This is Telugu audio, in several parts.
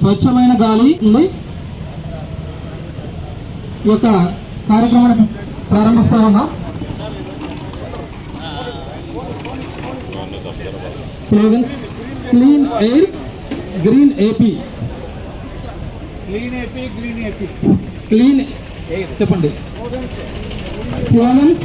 స్వచ్ఛమైన గాలి ఉంది. ఈ యొక్క కార్యక్రమాన్ని ప్రారంభిస్తా ఉన్నాం. Slogans clean air green A P clean A P green A P clean చెప్పండి. స్లోగన్స్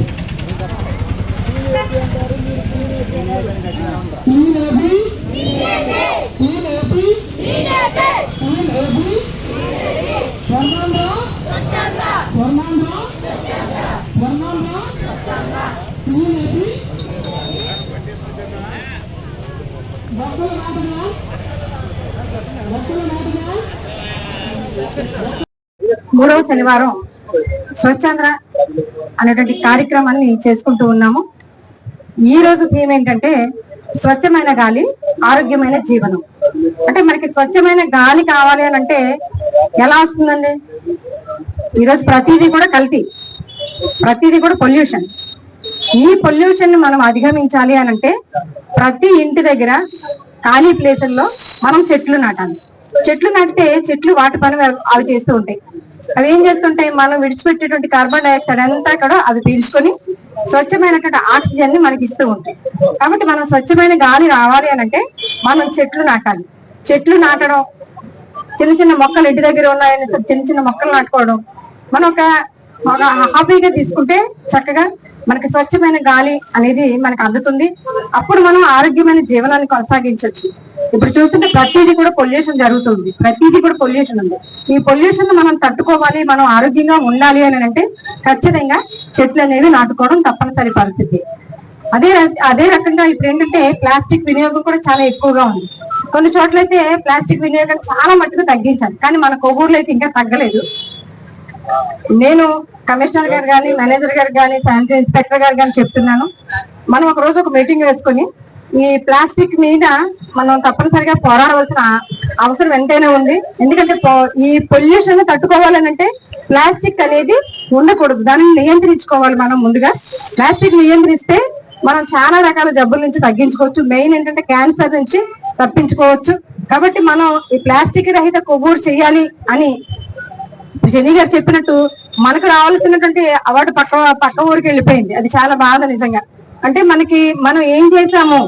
మూడవ శనివారం స్వచ్ఛంద్ర అనేటువంటి కార్యక్రమాన్ని చేసుకుంటూ ఉన్నాము. ఈ రోజు థీమ్ ఏంటంటే స్వచ్ఛమైన గాలి ఆరోగ్యమైన జీవనం. అంటే మనకి స్వచ్ఛమైన గాలి కావాలి అని అంటే ఎలా వస్తుందండి? ఈరోజు ప్రతిదీ కూడా కల్తీ. ప్రతిదీ కూడా పొల్యూషన్. ఈ పొల్యూషన్ని మనం అధిగమించాలి అని అంటే ప్రతి ఇంటి దగ్గర ఖాళీ ప్లేసుల్లో మనం చెట్లు నాటాలి. చెట్లు నాటితే చెట్లు వాటి పని అవి- అవి చేస్తూ ఉంటాయి. అవి ఏం చేస్తుంటాయి? మనం విడిచిపెట్టేటువంటి కార్బన్ డైఆక్సైడ్ అంతా కూడా అవి పీల్చుకొని స్వచ్ఛమైనటువంటి ఆక్సిజన్ని మనకి ఇస్తూ ఉంటాయి. కాబట్టి మనం స్వచ్ఛమైన గాలి రావాలి అని అంటే మనం చెట్లు నాటాలి. చెట్లు నాటడం చిన్న చిన్న మొక్కలు ఇంటి దగ్గర ఉన్నాయని చిన్న చిన్న మొక్కలు నాటుకోవడం మనం ఒక హాబీగా తీసుకుంటే చక్కగా మనకి స్వచ్ఛమైన గాలి అనేది మనకు అందుతుంది. అప్పుడు మనం ఆరోగ్యమైన జీవనాన్ని కొనసాగించవచ్చు. ఇప్పుడు చూస్తుంటే ప్రతిదీ కూడా పొల్యూషన్ జరుగుతుంది. ప్రతిదీ కూడా పొల్యూషన్ ఉంది. ఈ పొల్యూషన్ మనం తట్టుకోవాలి మనం ఆరోగ్యంగా ఉండాలి అని అంటే ఖచ్చితంగా చెట్లు అనేవి నాటుకోవడం తప్పనిసరి పరిస్థితి. అదే అదే రకంగా ఇప్పుడు ఏంటంటే ప్లాస్టిక్ వినియోగం కూడా చాలా ఎక్కువగా ఉంది. కొన్ని చోట్ల అయితే ప్లాస్టిక్ వినియోగం చాలా మట్టుకు తగ్గించాలి కానీ మన కొవ్వూరులో అయితే ఇంకా తగ్గలేదు. నేను కమిషనర్ గారు కానీ మేనేజర్ గారు కానీ శానిటరీ ఇన్స్పెక్టర్ గారు కానీ చెప్తున్నాను. మనం ఒక రోజు ఒక మీటింగ్ వేసుకొని ఈ ప్లాస్టిక్ మీద మనం తప్పనిసరిగా పోరాడవలసిన అవసరం ఎంతైనా ఉంది. ఎందుకంటే పో- ఈ పొల్యూషన్ తట్టుకోవాలని అంటే ప్లాస్టిక్ అనేది ఉండకూడదు. దానిని నియంత్రించుకోవాలి మనం ముందుగా. ప్లాస్టిక్ నియంత్రిస్తే మనం చాలా రకాల జబ్బుల నుంచి తగ్గించుకోవచ్చు. మెయిన్ ఏంటంటే క్యాన్సర్ నుంచి తప్పించుకోవచ్చు. కాబట్టి మనం ఈ ప్లాస్టిక్ రహిత కొవ్వూరు చేయాలి అని జెనీ గారు చెప్పినట్టు మనకు రావాల్సినటువంటి అవార్డు పక్క పక్క ఊరికి వెళ్ళిపోయింది. అది చాలా బాధ నిజంగా. అంటే మనకి మనం ఏం చేసాము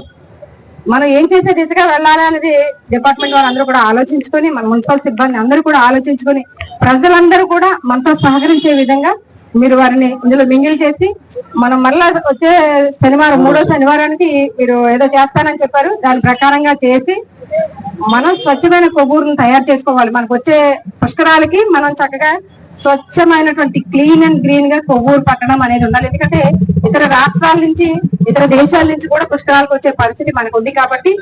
మనం ఏం చేసే దిశగా వెళ్ళాలి అనేది డిపార్ట్మెంట్ వాళ్ళందరూ కూడా ఆలోచించుకొని మన మున్సిపల్ సిబ్బంది అందరూ కూడా ఆలోచించుకొని ప్రజలందరూ కూడా మనతో సహకరించే విధంగా మీరు వారిని ఇందులో మింగిల్ చేసి మనం మళ్ళా వచ్చే శనివారం మూడో శనివారానికి మీరు ఏదో చేస్తానని చెప్పారు. దాని ప్రకారంగా చేసి మనం స్వచ్ఛమైన కొవ్వూరును తయారు చేసుకోవాలి. మనకు వచ్చే పుష్కరాలకి మనం చక్కగా స్వచ్ఛమైనటువంటి క్లీన్ అండ్ గ్రీన్గా కొవ్వూరు పట్టణం అనేది ఉండాలి. ఎందుకంటే ఇతర రాష్ట్రాల నుంచి ఇతర దేశాల నుంచి కూడా పుష్కరాలకు వచ్చే పరిస్థితి మనకు ఉంది కాబట్టి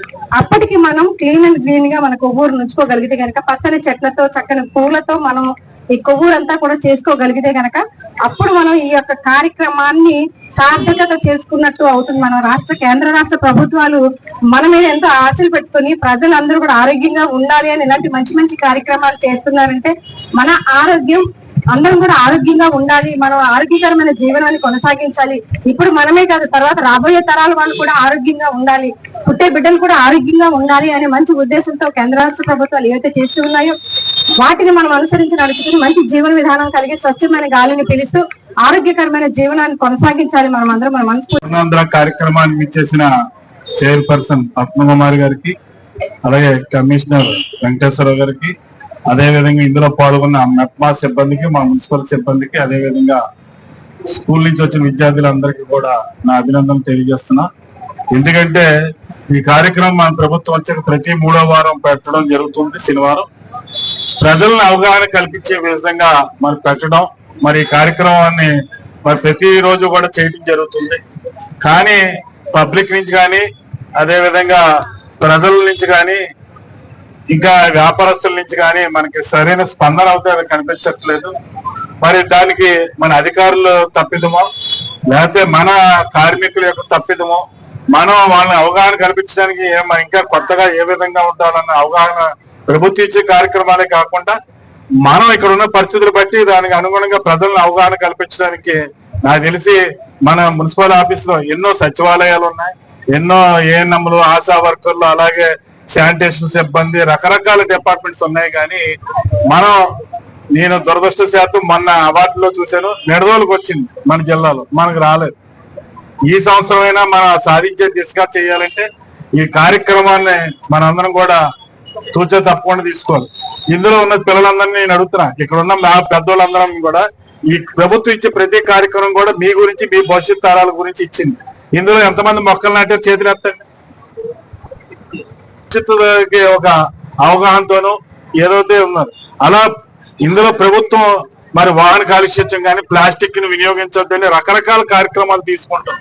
అప్పటికి మనం క్లీన్ అండ్ గ్రీన్గా మన కొవ్వూరు ఉంచుకోగలిగితే కనుక పచ్చని చెట్లతో చక్కని పూలతో మనం ఈ కొవ్వూరంతా కూడా చేసుకోగలిగితే గనక అప్పుడు మనం ఈ యొక్క కార్యక్రమాన్ని సార్థకత చేసుకున్నట్టు అవుతుంది. మనం రాష్ట్ర కేంద్ర రాష్ట్ర ప్రభుత్వాలు మన మీద ఎంతో ఆశలు పెట్టుకొని ప్రజలందరూ కూడా ఆరోగ్యంగా ఉండాలి అని ఇలాంటి మంచి మంచి కార్యక్రమాలు చేస్తున్నారంటే మన ఆరోగ్యం అందరం కూడా ఆరోగ్యంగా ఉండాలి మనం ఆరోగ్యకరమైన జీవనాన్ని కొనసాగించాలి. ఇప్పుడు మనమే కాదు తర్వాత రాబోయే తరాల వాళ్ళు కూడా ఆరోగ్యంగా ఉండాలి. పుట్టే బిడ్డలు కూడా ఆరోగ్యంగా ఉండాలి అనే మంచి ఉద్దేశంతో కేంద్ర రాష్ట్ర ప్రభుత్వాలు ఏవైతే చేస్తున్నాయో వాటిని మనం అనుసరించి నడుచుకుని మంచి జీవన విధానం కలిగి స్వచ్ఛమైన గాలిని పిలుస్తూ ఆరోగ్యకరమైన జీవనాన్ని కొనసాగించాలి మనం అందరం మన మనసు కార్యక్రమాన్ని ఇచ్చేసిన చైర్పర్సన్ పద్మకుమారి గారికి అలాగే కమిషనర్ వెంకటేశ్వరరావు గారికి అదే విధంగా ఇందులో పాల్గొన్న మెప్మా సిబ్బందికి మా మున్సిపల్ సిబ్బందికి అదే విధంగా స్కూల్ నుంచి వచ్చిన విద్యార్థులందరికీ కూడా నా అభినందనలు తెలియజేస్తున్నా. ఎందుకంటే ఈ కార్యక్రమం మన ప్రభుత్వం వచ్చాక ప్రతి మూడో వారం పెట్టడం జరుగుతుంది శనివారం. ప్రజలను అవగాహన కల్పించే విధంగా మరి పెట్టడం మరి ఈ కార్యక్రమాన్ని మరి ప్రతిరోజు కూడా చేయడం జరుగుతుంది. కానీ పబ్లిక్ నుంచి కానీ అదేవిధంగా ప్రజల నుంచి కానీ ఇంకా వ్యాపారస్తుల నుంచి కానీ మనకి సరైన స్పందన అవుతే అది కనిపించట్లేదు. మరి దానికి మన అధికారులు తప్పిదమో లేకపోతే మన కార్మికుల యొక్క తప్పిదమో మనం వాళ్ళని అవగాహన కల్పించడానికి ఏ- మరి ఇంకా కొత్తగా ఏ విధంగా ఉండాలన్న అవగాహన ప్రభుత్వం ఇచ్చే కార్యక్రమాలే కాకుండా మనం ఇక్కడ ఉన్న పరిస్థితులు బట్టి దానికి అనుగుణంగా ప్రజలను అవగాహన కల్పించడానికి నాకు తెలిసి మన మున్సిపల్ ఆఫీస్లో ఎన్నో సచివాలయాలు ఉన్నాయి ఎన్నో ఏఎన్ఎంలు ఆశా వర్కర్లు అలాగే శానిటేషన్ సిబ్బంది రకరకాల డిపార్ట్మెంట్స్ ఉన్నాయి. కానీ మనం నేను దురదృష్టశాతం మొన్న అవార్డులో చూశాను నెడదోలకు వచ్చింది మన జిల్లాలో మనకు రాలేదు. ఈ సంవత్సరమైనా మనం సాధించే దిశగా చేయాలంటే ఈ కార్యక్రమాన్ని మనందరం కూడా తూచే తప్పకుండా తీసుకోవాలి. ఇందులో ఉన్న పిల్లలందరినీ నేను అడుగుతున్నా ఇక్కడ ఉన్న మా పెద్దోళ్ళందరం కూడా ఈ ప్రభుత్వం ఇచ్చే ప్రతి కార్యక్రమం కూడా మీ గురించి మీ భవిష్యత్ తరాల గురించి ఇచ్చింది. ఇందులో ఎంతమంది మొక్కలు నాటారు చేతులు ఎత్తండి ఒక అవగాహనతోనూ ఏదైతే ఉన్నారు అలా ఇందులో ప్రభుత్వం మరి వాహన కాలుష్యం కానీ ప్లాస్టిక్ని వినియోగించొద్దని రకరకాల కార్యక్రమాలు తీసుకుంటాం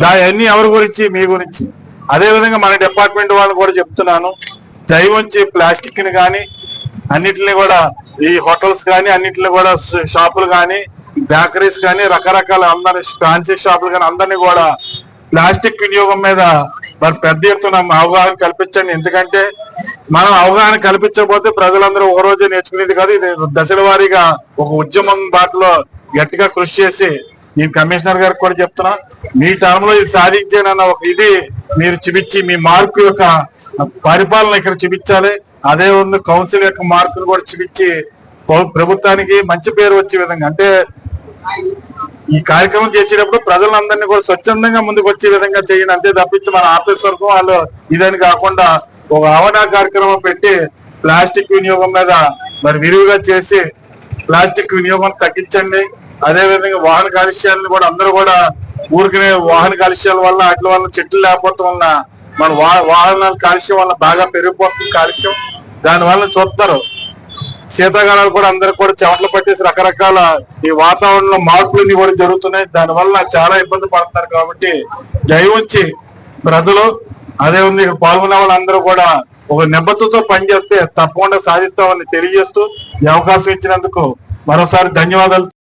దాన్ని ఎవరి గురించి? మీ గురించి. అదే విధంగా మన డిపార్ట్మెంట్ వాళ్ళు కూడా చెప్తున్నాను దైవంచి ప్లాస్టిక్ని కానీ అన్నిటిని కూడా ఈ హోటల్స్ కానీ అన్నిటిని కూడా షాపులు కానీ బేకరీస్ కానీ రకరకాల అందరి ఫ్యాన్సీ షాపులు కానీ అందరినీ కూడా ప్లాస్టిక్ వినియోగం మీద మరి పెద్ద ఎత్తున అవగాహన కల్పించండి. ఎందుకంటే మనం అవగాహన కల్పించకపోతే ప్రజలందరూ ఒక రోజే నేర్చుకునేది కాదు. ఇది దశల వారీగా ఒక ఉద్యమం బాటలో గట్టిగా కృషి చేసి నేను కమిషనర్ గారికి కూడా చెప్తున్నా మీ టర్మ్లో ఇది సాధించానన్న ఒక ఇది మీరు చూపించి మీ మార్కు యొక్క పరిపాలన ఇక్కడ చూపించాలి. అదే ఉంది కౌన్సిల్ యొక్క మార్పులు కూడా చూపించి ప్రభుత్వానికి మంచి పేరు వచ్చే విధంగా అంటే ఈ కార్యక్రమం చేసేటప్పుడు ప్రజలందరినీ కూడా స్వచ్ఛందంగా ముందుకు వచ్చే విధంగా చేయండి. అంతే తప్పించి మన ఆఫీసర్కు వాళ్ళు ఇదని కాకుండా ఒక అవనా కార్యక్రమం పెట్టి ప్లాస్టిక్ వినియోగం మీద మరి విరివిగా చేసి ప్లాస్టిక్ వినియోగం తగ్గించండి. అదే విధంగా వాహన కాలుష్యాలను కూడా అందరూ కూడా ఊరికనే వాహన కాలుష్యాల వల్ల వాటి వల్ల చెట్లు లేకపోవడం వల్ల మన వా- వాహనాల కాలుష్యం వల్ల బాగా పెరిగిపోతుంది కాలుష్యం. దాని వల్ల చూస్తారు. శీతాకాలాలు కూడా అందరికి కూడా చెమటలు పట్టేసి రకరకాల ఈ వాతావరణంలో మార్పులు కూడా జరుగుతున్నాయి. దాని వల్ల చాలా ఇబ్బంది పడుతున్నారు కాబట్టి దయ ఉంచి ప్రజలు అదే ఉంది పాల్గొనే పాల్గొన్న వాళ్ళందరూ కూడా ఒక నిబద్ధతతో పనిచేస్తే తప్పకుండా సాధిస్తామని తెలియజేస్తూ ఈ అవకాశం ఇచ్చినందుకు మరోసారి ధన్యవాదాలు.